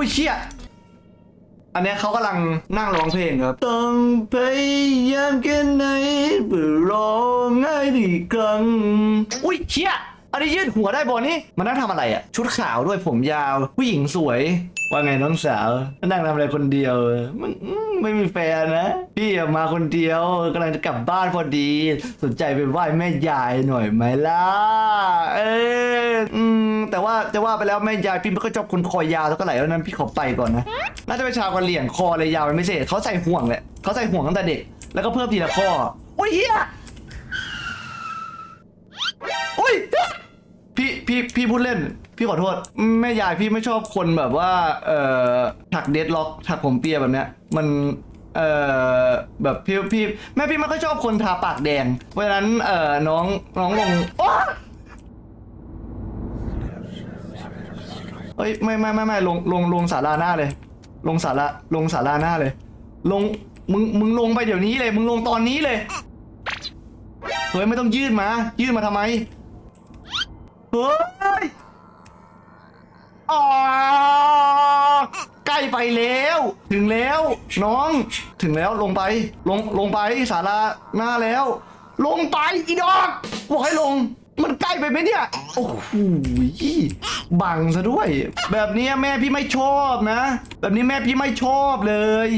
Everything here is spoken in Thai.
อุ้ยเชี่ยอันเนี้ยเขากำลังนั่งร้องเพลงครับ ต้องพยายามแค่ไหนเพื่อร้องให้ดีกครั้งอุ้ยเชี่ยอันนี้ยืดหัวได้บอนี่มันนั่งทำอะไรอะชุดขาวด้วยผมยาว ผู้หญิงสวย ว่าไงน้องสาวนั่งทำอะไรคนเดียวมันอืมไม่มีแฟนนะ พี่มาคนเดียวกำลังจะกลับบ้านพอดี สนใจไปไหว้แม่ยายหน่อยไหมล่ะ เอออืมแต่ว่าจะว่าไปแล้วแม่ยายพี่ไม่ค่อยชอบคนคอยาวเท่าไหร่แล้วนั้นพี่ขอไปก่อนนะน่าจะเป็นชาวกะเหรี่ยงคอเลยยาวไม่ใช่เขาใส่ห่วงแหละเขาใส่ห่วงตั้งแต่เด็กแล้วก็เพิ่มทีละข้อโอ้ยเฮีย พี่พี่พูดเล่น พี่ขอโทษแม่ยายพี่ไม่ชอบคนแบบว่า เอ่อถักเดดล็อกถักผมเปียแบบเนี้ย มัน เอ่อแบบพี่พี่แม่พี่ไม่ค่อยชอบคนทาปากแดง เพราะฉะนั้นเอ่อน้องน้องลงโอ๊ยเฮ้ยไม่ไม่ไม่ไม่ลงลงลงสาราหน้าเลย ลงสาราลงสาราหน้าเลย ลงมึงมึงลงไปเดี๋ยวนี้เลย มึงลงตอนนี้เลยเฮ้ยไม่ต้องยื่นมา ยื่นมาทำไม เฮ้ยอ๋อใกล้ไปแล้ว ถึงแล้ว น้อง ถึงแล้วลงไป ลงลงไปสาราหน้าแล้ว ลงไปอีดอกบอกให้ลง มันใกล้ไปไหมเนี่ย โอ้โหบังซะด้วย แบบนี้แม่พี่ไม่ชอบนะ แบบนี้แม่พี่ไม่ชอบเลย